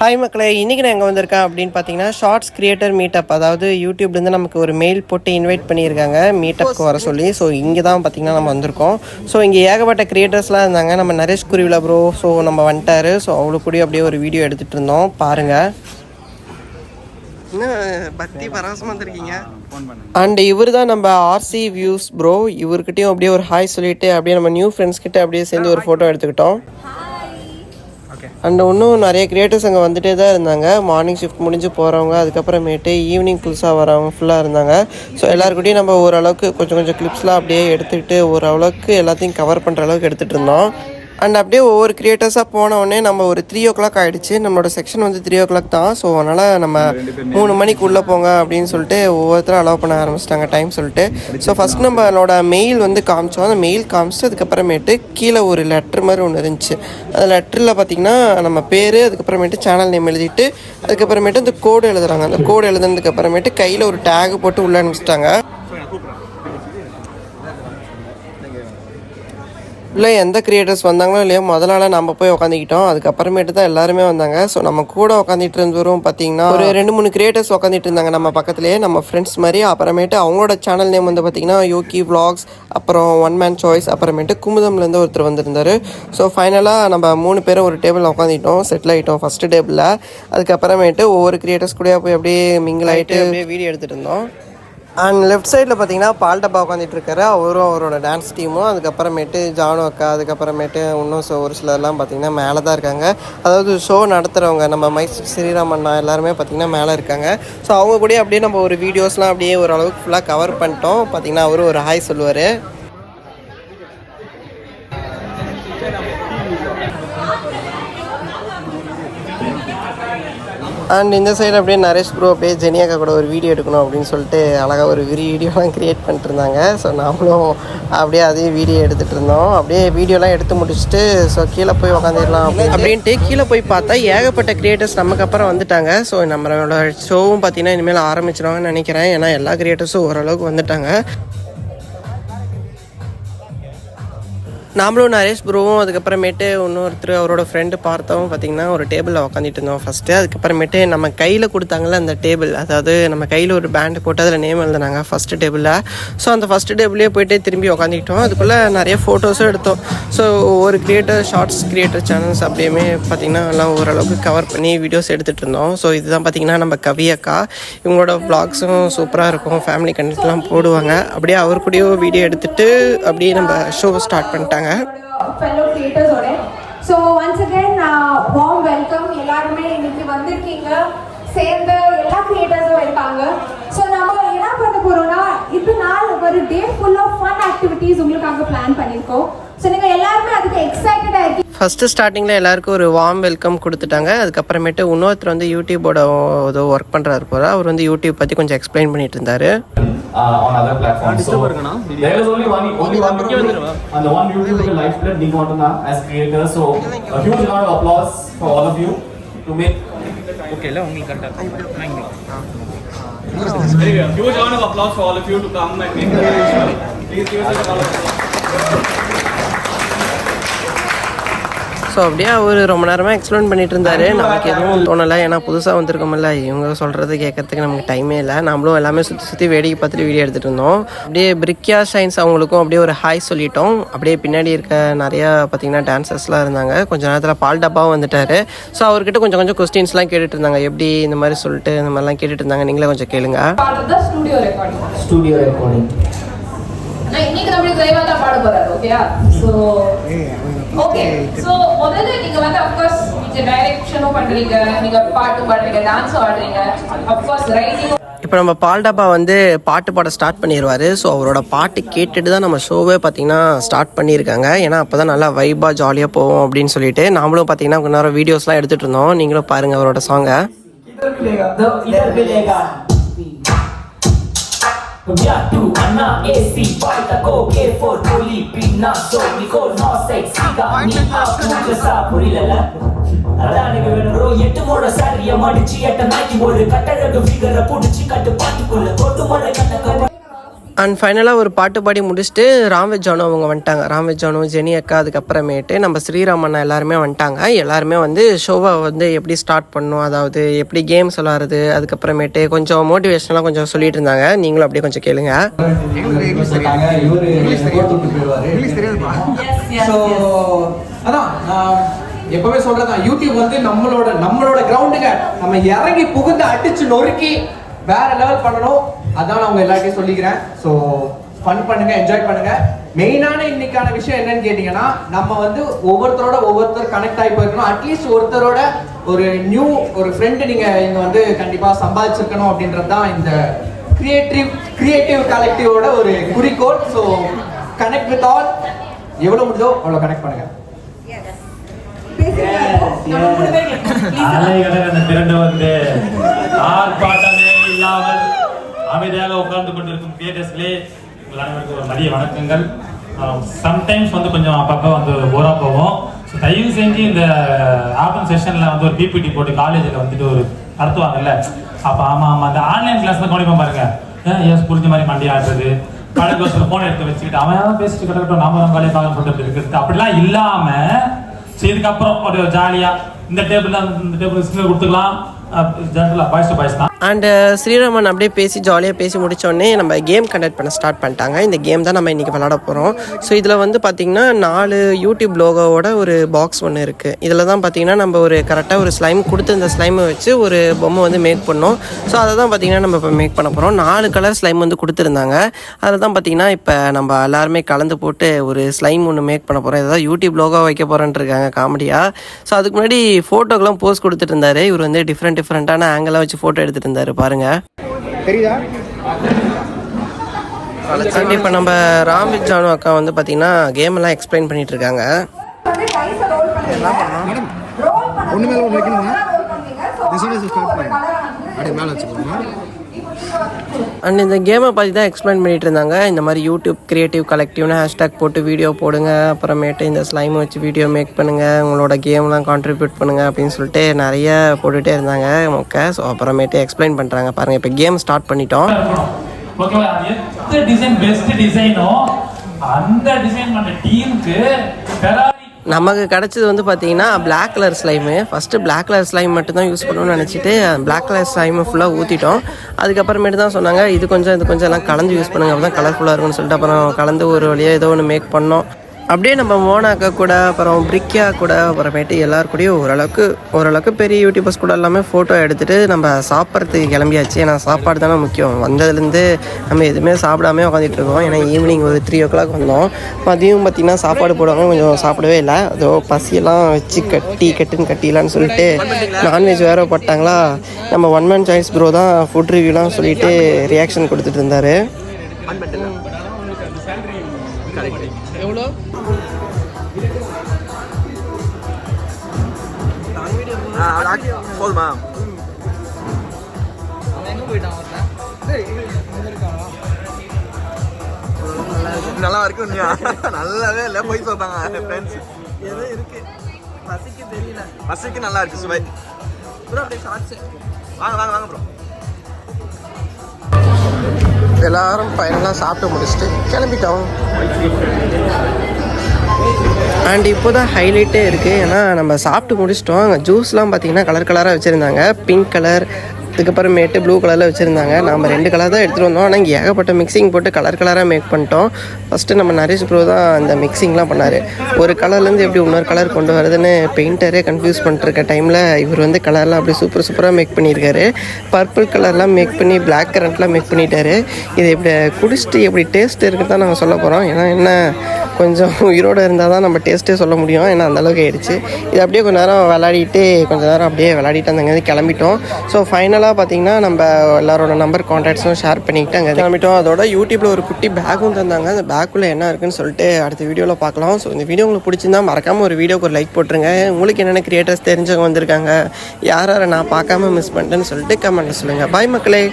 Hi மக்களே இன்றைக்கி நான் எங்கே வந்திருக்கேன் அப்படின்னு பார்த்தீங்கன்னா ஷார்ட்ஸ் கிரியேட்டர் மீட்டப் அதாவது யூடியூப்லேருந்து நமக்கு ஒரு மெயில் போட்டு இன்வைட் பண்ணியிருக்காங்க. மீட்டப்க்கு வர சொல்லி. ஸோ இங்கே தான் பார்த்தீங்கன்னா நம்ம வந்திருக்கோம். ஸோ இங்கே ஏகப்பட்ட கிரியேட்டர்ஸ்லாம் இருந்தாங்க. நம்ம நரேஷ் குருவிலா ப்ரோ ஸோ நம்ம வந்துட்டாரு. ஸோ அவ்வளோ கூடிய அப்படியே ஒரு வீடியோ எடுத்துகிட்டு இருந்தோம். பாருங்கள் என்ன பக்தி பரவசமாக வந்திருக்கீங்க? அண்ட் இவர் தான் நம்ம ஆர்சி வியூஸ் ப்ரோ இவர்கிட்டயும் அப்படியே ஒரு ஹாய் சொல்லிட்டு அப்படியே நம்ம நியூ ஃப்ரெண்ட்ஸ் கிட்ட அப்படியே சேர்ந்து ஒரு ஃபோட்டோ எடுத்துக்கிட்டோம். அண்ட் இன்னும் நிறைய கிரியேட்டர்ஸ் அங்கே வந்துட்டே தான் இருந்தாங்க. மார்னிங் ஷிஃப்ட் முடிஞ்சு போகிறவங்க அதுக்கப்புறமேட்டு ஈவினிங் புதுசாக வரவங்க ஃபுல்லாக இருந்தாங்க. ஸோ எல்லாருக்கிட்டையும் நம்ம ஓரளவுக்கு கொஞ்சம் கொஞ்சம் கிளிப்ஸ்லாம் அப்படியே எடுத்துக்கிட்டு ஓரளவுக்கு எல்லாத்தையும் கவர் பண்ணுற அளவுக்கு எடுத்துகிட்டு இருந்தோம். அண்ட் அப்படியே ஒவ்வொரு கிரியேட்டர்ஸாக போன உடனே நம்ம ஒரு த்ரீ ஓ கிளாக் ஆகிடுச்சு நம்மளோட செக்ஷன் வந்து த்ரீ ஓ கிளாக் தான். ஸோ அதனால் நம்ம மூணு மணிக்கு உள்ளே போங்க அப்படின்னு சொல்லிட்டு ஒவ்வொருத்தரும் அலோவ் பண்ண ஆரம்பிச்சிட்டாங்க டைம் சொல்லிட்டு. ஸோ ஃபஸ்ட் நம்மளோட மெயில் வந்து காமிச்சோம். அந்த மெயில் காமிச்சிட்டு அதுக்கப்புறமேட்டு கீழே ஒரு லெட்ரு மாதிரி ஒன்று இருந்துச்சு. அந்த லெட்டரில் பார்த்தீங்கன்னா நம்ம பேர் அதுக்கப்புறமேட்டு சேனல் நேம் எழுதிட்டு அதுக்கப்புறமேட்டு இந்த கோடு எழுதுறாங்க. அந்த கோடு எழுதுனதுக்கு அப்புறமேட்டு கையில் ஒரு டேக் போட்டு உள்ளே அனுப்பிச்சிட்டாங்க. உள்ளே எந்த கிரியேட்டர்ஸ் வந்தாங்களோ இல்லையோ முதல்ல நம்ம போய் உட்காந்துக்கிட்டோம் அதுக்கப்புறமேட்டு தான் எல்லாருமே வந்தாங்க. ஸோ நம்ம கூட உட்காந்துட்டு இருந்தவரும் பார்த்தீங்கன்னா ஒரு ரெண்டு மூணு கிரியேட்டர்ஸ் உட்காந்துட்டு இருந்தாங்க நம்ம பக்கத்துலேயே. நம்ம ஃப்ரெண்ட்ஸ் மாதிரி. அப்புறமேட்டு அவங்களோட சேனல் நேம் வந்து பார்த்தீங்கன்னா யோகி வ்ளாக்ஸ் அப்புறம் ஒன் மேன் சாய்ஸ் அப்புறமேட்டு குமுதம்லேருந்து ஒருத்தர் வந்திருந்தார். ஸோ ஃபைனலாக நம்ம மூணு பேரும் ஒரு டேபிள் உட்காந்துட்டோம் செட்டில் ஆகிட்டோம் ஃபஸ்ட்டு டேபிளில் அதுக்கப்புறமேட்டு ஒவ்வொரு கிரியேட்டர்ஸ் கூட போய் அப்படியே மிங்கிள் ஆகிட்டு அப்படியே வீடியோ எடுத்துகிட்டு இருந்தோம். அண்ட் லெஃப்ட் சைடில் பார்த்தீங்கன்னா பால் டப்பா உட்காந்துட்டு இருக்காரு அவரும் அவரோட டான்ஸ் டீமும் அதுக்கப்புறமேட்டு ஜானு அக்கா அதுக்கப்புறமேட்டு இன்னும் ஸோ ஒரு சிலர்லாம் பார்த்தீங்கன்னா மேலே தான் இருக்காங்க. அதாவது ஷோ நடத்துகிறவங்க நம்ம மைசூர் ஸ்ரீராமண்ணா எல்லாருமே பார்த்தீங்கன்னா மேலே இருக்காங்க. ஸோ அவங்க கூட அப்படியே நம்ம ஒரு வீடியோஸ்லாம் அப்படியே ஓரளவுக்கு ஃபுல்லாக கவர் பண்ணிட்டோம். பார்த்தீங்கன்னா அவரும் ஒரு ஹாய் சொல்லுவார். அண்ட் இந்த சைடு அப்படியே நரேஷ் ப்ரோ அப்படியே ஜெனியாக்கா கூட ஒரு வீடியோ எடுக்கணும் அப்படின்னு சொல்லிட்டு அழகாக ஒரு வீடியோலாம் க்ரியேட் பண்ணிட்டு இருந்தாங்க. ஸோ நாமளும் அப்படியே அதே வீடியோ எடுத்துகிட்டு இருந்தோம். அப்படியே வீடியோலாம் எடுத்து முடிச்சுட்டு ஸோ கீழே போய் உக்காந்துடலாம் அப்படின்ட்டு கீழே போய் பார்த்தா ஏகப்பட்ட கிரியேட்டர்ஸ் நமக்கு அப்புறம் வந்துட்டாங்க. ஸோ நம்மளோட ஷோவும் பார்த்தீங்கன்னா இனிமேல் ஆரம்பிச்சிருவாங்கன்னு நினைக்கிறேன். ஏன்னா எல்லா கிரியேட்டர்ஸும் ஓரளவுக்கு வந்துட்டாங்க. நாமளும் நரேஷ் ப்ரோவும் அதுக்கப்புறமேட்டு இன்னொருத்தர் அவரோட ஃப்ரெண்டு பார்த்தவும் பார்த்தீங்கன்னா ஒரு டேபிளில் உட்காந்துட்டு இருந்தோம் ஃபஸ்ட்டு அதுக்கப்புறமேட்டு நம்ம கையில் கொடுத்தாங்கல்ல அந்த டேபிள் அதாவது நம்ம கையில் ஒரு பேண்டு போட்டு அதில் நேம் எழுதுனாங்க ஃபஸ்ட்டு டேபிளில் ஸோ அந்த ஃபஸ்ட்டு டேபிளே போயிட்டு திரும்பி உக்காந்துக்கிட்டோம். அதுக்குள்ளே நிறைய ஃபோட்டோஸும் எடுத்தோம். ஸோ ஒவ்வொரு கிரியேட்டர் ஷார்ட்ஸ் கிரியேட்டர் சேனல்ஸ் அப்படியுமே பார்த்திங்கன்னா எல்லாம் ஓரளவுக்கு கவர் பண்ணி வீடியோஸ் எடுத்துகிட்டு இருந்தோம். ஸோ இதுதான் பார்த்திங்கன்னா நம்ம கவி அக்கா. இவங்களோட vlogsம் சூப்பராக இருக்கும். ஃபேமிலி கண்டென்ட்லாம் போடுவாங்க. அப்படியே அவர் கூடயோ வீடியோ எடுத்துகிட்டு அப்படியே நம்ம ஷோ ஸ்டார்ட் பண்ணிட்டாங்க. Fellow கிரியேட்டர்ஸோட so once again warm welcome எல்லாருமே இன்னைக்கு வந்திருக்கீங்க. சேர்ந்த எல்லா கிரியேட்டர்ஸும் இருக்காங்க. ஸோ நம்ம என்ன பண்ண போறோம்னா இது நாள் ஒரு day full of fun activities உங்களுக்காக பிளான் பண்ணியிருக்கோம். ஸோ நீங்கள் எல்லாருமே அதுக்கு எக்ஸைட்டடாக இருக்கீங்க ஃபஸ்ட்டு ஸ்டார்டிங்கில் எல்லாருக்கும் ஒரு வார்ம் வெல்கம் கொடுத்துட்டாங்க அதுக்கப்புறமேட்டு இன்னொருத்தர் வந்து யூடியூபோட ஏதோ ஒர்க் பண்ணுறாரு போல அவர் வந்து யூடியூப் பற்றி கொஞ்சம் எக்ஸ்பிளைன் பண்ணிட்டு இருந்தாரு uh, உங்களுக்கு கரெக்டாக huge round of applause for all of you to come and make the. Please give us a round of applause. So அப்படியே அவர் ரொம்ப நேரமாக எக்ஸ்பிளைன் பண்ணிட்டு இருந்தாரு. நமக்கு எதுவும் தோணலை. ஏன்னா புதுசாக வந்திருக்கோம்ல இவங்க சொல்கிறது கேட்கறதுக்கு நமக்கு டைமே இல்லை. நம்மளும் எல்லாமே சுற்றி சுற்றி வேடிக்கை பார்த்துட்டு வீடியோ எடுத்துகிட்டு இருந்தோம். அப்படியே பிரிக்கியா ஷைன்ஸ் அவங்களுக்கும் அப்படியே ஒரு ஹாய் சொல்லிட்டோம். அப்படியே பின்னாடி இருக்க நிறையா பார்த்தீங்கன்னா டான்சர்ஸ்லாம் இருந்தாங்க. கொஞ்ச நேரத்தில் பால் டப்பாவும் வந்துட்டாரு. ஸோ அவர்கிட்ட கொஞ்சம் கொஞ்சம் கொஸ்டின்ஸ்லாம் கேட்டுட்டு இருந்தாங்க. எப்படி இந்த மாதிரி சொல்லிட்டு இந்த மாதிரிலாம் கேட்டுட்டு இருந்தாங்க. நீங்களே கொஞ்சம் கேளுங்க. Studio recording studio recording. இன்னைக்கு நம்மளுக்கு தெளிவா தான் பாட போறாரு ஓகேயா சோ ஓகே சோ முதல்ல நீங்க வந்து அப்கோர்ஸ் நீங்க டைரக்ஷனும் பண்றீங்க நீங்க பாட்டு பாடுறீங்க டான்ஸ் ஆடுறீங்க. அப்கோர்ஸ் ரைட்டிங் இப்போ நம்ம பால்டாப்பா வந்து பாட்டு பாட ஸ்டார்ட் பண்ணிடுவார் ஸோ அவரோட பாட்டு கேட்டுட்டு தான் நம்ம ஷோவே பார்த்தீங்கன்னா ஸ்டார்ட் பண்ணியிருக்காங்க. ஏன்னா அப்போ தான் நல்லா வைப்பாக ஜாலியாக போவோம் அப்படின்னு சொல்லிட்டு நாமளும் பார்த்தீங்கன்னா கொஞ்ச நேரம் வீடியோஸ்லாம் எடுத்துகிட்டு இருந்தோம். நீங்களும் பாருங்கள் அவரோட சாங்கை Viatu, Ana, AC, Baita, Go, K4, Poli, Pina, So, Nicole, No, Sex, Siga, Ni, Out, Tuklasa, புரியல அதான் எனக்கு வேணும் ப்ரோ எட்டு மோட சாரிய மடிச்சு எட்ட நாக்கி ஒரு கட்டழகு ஃபிகரை புடிச்சு கட்டு பாட்டுக்குள்ள கொட்டு மழை கட்ட அண்ட் ஃபைனலாக ஒரு பாட்டு பாடி முடிச்சுட்டு ராம்வெஜ் ஜானு அவங்க வந்துட்டாங்க. ராம்வெஜ் ஜானு ஜெனி அக்கா அதுக்கப்புறமேட்டு நம்ம ஸ்ரீராமண்ணா எல்லாருமே வந்துட்டாங்க. எல்லாருமே வந்து ஷோவை வந்து எப்படி ஸ்டார்ட் பண்ணணும் அதாவது எப்படி கேம்ஸ் விளாடுறது அதுக்கப்புறமேட்டு கொஞ்சம் மோட்டிவேஷனலாக கொஞ்சம் சொல்லிட்டு இருந்தாங்க. நீங்களும் அப்படியே கொஞ்சம் கேளுங்க. ஸோ அதான் எப்பவுமே சொல்றதான் யூடியூப் வந்து நம்மளோட நம்மளோட கிரவுண்டுங்க நம்ம இறங்கி புகுந்து அடிச்சு நொறுக்கி வேற லெவல் பண்ணணும். அதான் நான் உங்க எல்லாத்தையும் சொல்லிக்கிறேன். ஸோ ஃபன் பண்ணுங்க என்ஜாய் பண்ணுங்க. மெயினான இன்னைக்கான விஷயம் என்னன்னு கேட்டீங்கன்னா நம்ம வந்து ஒவ்வொருத்தரோட ஒவ்வொருத்தர் கனெக்ட் ஆகி போயிருக்கணும். அட்லீஸ்ட் ஒருத்தரோட ஒரு நியூ ஒரு ஃப்ரெண்டு நீங்க இங்க வந்து கண்டிப்பா சம்பாதிச்சிருக்கணும் அப்படின்றது தான் இந்த கிரியேட்டிவ் கிரியேட்டிவ் கலெக்டிவோட ஒரு குறிக்கோள். ஸோ கனெக்ட் வித் ஆல் எவ்வளவு முடிஞ்சோ அவ்வளவு கனெக்ட் பண்ணுங்க. அலைகடல் திரண்டு வந்து ஆர்ப்பாட்டமே இல்லாமல் அமைதியாக உட்கார்ந்து கொண்டிருக்கும் தியேட்டர்ஸ்லே உங்கள் அனைவருக்கும் ஒரு மதிய வணக்கங்கள். சம்டைம்ஸ் வந்து கொஞ்சம் அப்பப்போ வந்து ஓரா போவோம். ஸோ தயவு செஞ்சு இந்த ஆப்பன் செஷனில் வந்து ஒரு பிபிடி போட்டு காலேஜில் வந்துட்டு ஒரு நடத்துவாங்கல்ல. அப்போ ஆமாம் ஆமாம் அந்த ஆன்லைன் கிளாஸ்ல கவனிப்போம் பாருங்க. எஸ் புரிஞ்ச மாதிரி மண்டி ஆடுறது? பழக்க ஒரு ஃபோன் எடுத்து வச்சுக்கிட்டு அவன் தான் பேசிட்டு கிடக்கட்டும் நாம நம்ம வேலையை பார்க்க சொல்லிட்டு இருக்கிறது. அப்படிலாம் இல்லாமல் சரி இதுக்கப்புறம் ஒரு ஜாலியாக இந்த டேபிள் இந்த டேபிள் சிக்னல் கொடுத்துக்கலாம். அண்ட் அண்டு uh, ஸ்ரீராமன் அப்படியே பேசி ஜாலியாக பேசி முடித்தோடனே நம்ம கேம் கண்டக்ட் பண்ண ஸ்டார்ட் பண்ணிட்டாங்க. இந்த கேம் தான் நம்ம இன்றைக்கி விளாட போகிறோம் ஸோ இதில் வந்து பார்த்திங்கன்னா நாலு யூடியூப் லோகோவோட ஒரு பாக்ஸ் ஒன்று இருக்குது இதில் தான் பார்த்திங்கன்னா நம்ம ஒரு கரெக்டாக ஒரு ஸ்லைம் கொடுத்து இந்த ஸ்லைமை வச்சு ஒரு பொம்மை வந்து மேக் பண்ணோம். ஸோ அதை தான் பார்த்திங்கன்னா நம்ம இப்போ மேக் பண்ண போகிறோம் நாலு கலர் ஸ்லைம் வந்து கொடுத்துருந்தாங்க. அதில் தான் பார்த்திங்கன்னா இப்போ நம்ம எல்லாருமே கலந்து போட்டு ஒரு ஸ்லைம் ஒன்று மேக் பண்ண போகிறோம் இதான் யூடியூப் லோகோ வைக்க போகிறேன்ட்டு இருக்காங்க காமெடியாக ஸோ அதுக்கு முன்னாடி ஃபோட்டோக்கெல்லாம் போஸ்ட் கொடுத்துட்டு இருந்தார். இவர் வந்து டிஃப்ரெண்ட் டிஃப்ரெண்ட்டான ஆங்கிளாக வச்சு ஃபோட்டோ எடுத்துட்டு இருந்தாரு பாருங்க. தெரியுதா? இப்போ நம்ம ராம்வித் ஜானு அக்கா வந்து பார்த்தீங்கன்னா கேம் எல்லாம் எக்ஸ்பிளைன் பண்ணிட்டு இருக்காங்க. ஒண்ணு மேல வைக்கணுமா? அண்ட் இந்த கேமை பற்றி தான் எக்ஸ்பிளைன் பண்ணிட்டு இருந்தாங்க. இந்த மாதிரி யூடியூப் கிரியேட்டிவ் கலெக்டிவ்னு ஹேஷ்டேக் போட்டு வீடியோ போடுங்க. அப்புறமேட்டு இந்த ஸ்லைம் வச்சு வீடியோ மேக் பண்ணுங்கள் உங்களோட கேம்லாம் கான்ட்ரிபியூட் பண்ணுங்க அப்படின்னு சொல்லிட்டு நிறைய போட்டுகிட்டே இருந்தாங்க. ஓகே ஸோ அப்புறமேட்டு எக்ஸ்பிளைன் பண்ணுறாங்க பாருங்கள் இப்போ கேம் ஸ்டார்ட் பண்ணிட்டோம். ஓகேவா எந்த டிசைன் பெஸ்ட் டிசைனோ அந்த டிசைன் பண்ண டீமுக்கு நமக்கு கிடச்சது வந்து பார்த்தீங்கன்னா black colour slime first black colour slime மட்டும் தான் யூஸ் பண்ணணும்னு நினச்சிட்டு பிளாக் கலர் ஸ்லைமை ஃபுல்லாக ஊற்றிட்டோம் அதுக்கப்புறமேட்டு தான் சொன்னாங்க இது கொஞ்சம் இது கொஞ்சம் எல்லாம் கலந்து யூஸ் பண்ணுங்க அப்போ தான் கலர்ஃபுல்லாக இருக்கும்னு சொல்லிட்டு அப்புறம் கலந்து ஒரு வழியாக ஏதோ ஒன்று மேக் பண்ணோம். அப்படியே நம்ம மோனாக்கா கூட அப்புறம் பிரிக்கியா கூட அப்புறமேட்டு எல்லார் கூடயும் ஓரளவுக்கு ஓரளவுக்கு பெரிய யூடியூபர்ஸ் கூட எல்லாமே ஃபோட்டோ எடுத்துகிட்டு நம்ம சாப்பிட்றதுக்கு கிளம்பியாச்சு. ஏன்னா சாப்பாடு தானே முக்கியம். வந்ததுலேருந்து நம்ம எதுவுமே சாப்பிடாம உட்காந்துட்டு இருக்கோம். ஏன்னா ஈவினிங் ஒரு த்ரீ ஓ கிளாக் வந்தோம். மதியம் பார்த்திங்கன்னா சாப்பாடு போடுவாங்க. கொஞ்சம் சாப்பிடவே இல்லை. அதோ பசியெல்லாம் வச்சு கட்டி கட்டுன்னு கட்டிலான்னு சொல்லிட்டு நான்வெஜ் வேறு போட்டாங்களா? நம்ம ஒன் மேன் சாய்ஸ் ப்ரோ தான் ஃபுட் ரிவ்யூலாம் சொல்லிட்டு ரியாக்ஷன் கொடுத்துட்டு இருந்தார். போதுமா? நல்லா இருக்கு நல்லாவே இல்லை போய் சொல்றாங்க ஃப்ரெண்ட்ஸ் ஏதோ இருக்கு பசிக்கு தெரியல பசிக்கு நல்லா இருக்கு சுவை. ப்ரோ அப்படியே ஷார்ட்ஸ் வாங்க வாங்க வாங்க ப்ரோ எல்லாரும் ஃபைனலாக சாப்பிட்டு முடிச்சுட்டு கிளம்பிட்டோம். அண்ட் இப்போ தான் ஹைலைட்டே இருக்குது ஏன்னா நம்ம சாப்பிட்டு முடிச்சிட்டோம். அங்கே ஜூஸ்லாம் பார்த்தீங்கன்னா கலர் கலராக வச்சுருந்தாங்க. பிங்க் கலர் அதுக்கப்புறமேட்டு ப்ளூ கலரில் வச்சுருந்தாங்க. நம்ம ரெண்டு கலர் தான் எடுத்துகிட்டு வந்தோம். ஆனால் இங்கே ஏகப்பட்ட மிக்சிங் போட்டு கலர் கலராக மேக் பண்ணிட்டோம். ஃபஸ்ட்டு நம்ம நரேஷ் ப்ரோ தான் அந்த மிக்சிங்லாம் பண்ணார். ஒரு கலர்லேருந்து எப்படி இன்னொரு கலர் கொண்டு வருதுன்னு பெயிண்டரே கன்ஃபியூஸ் பண்ணிருக்க டைமில் இவர் வந்து கலர்லாம் அப்படி சூப்பர் சூப்பராக மேக் பண்ணியிருக்காரு. பர்பிள் கலர்லாம் மேக் பண்ணி பிளாக் கரண்ட்லாம் மேக் பண்ணிட்டாரு. இது இப்படி குடிச்சிட்டு எப்படி டேஸ்ட் இருக்குன்னு தான் நாங்கள் சொல்ல போகிறோம் ஏன்னா என்ன கொஞ்சம் உயிரோடு இருந்தால் தான் நம்ம டேஸ்ட்டே சொல்ல முடியும். ஏன்னா அந்த அளவுக்கு ஆயிடுச்சு. இது அப்படியே கொஞ்ச நேரம் விளையாடிட்டு கொஞ்சம் நேரம் அப்படியே விளையாடிட்டு அந்த கிளம்பிட்டோம். ஸோ ஃபைனலாக பார்த்தீங்கன்னா நம்ம எல்லாரோட நம்பர் கான்டாக்ட்ஸும் ஷேர் பண்ணிக்கிட்டு அங்கே கிளம்பிட்டோம். அதோட யூடியூப்பில் ஒரு குட்டி பேக்கும் தந்தாங்க. அந்த பேக்குள்ளே என்ன இருக்குன்னு சொல்லிட்டு அடுத்த வீடியோவில் பார்க்கலாம். ஸோ இந்த வீடியோ உங்களுக்கு பிடிச்சிருந்தா மறக்காமல் ஒரு வீடியோக்கு ஒரு லைக் போட்டுருங்க. உங்களுக்கு என்னென்ன கிரியேட்டர்ஸ் தெரிஞ்சவங்க வந்திருக்காங்க யார் யாரை நான் பார்க்காம மிஸ் பண்ணிட்டேன்னு சொல்லிட்டு கமெண்ட்டில் சொல்லுங்கள் பாய் மக்களே.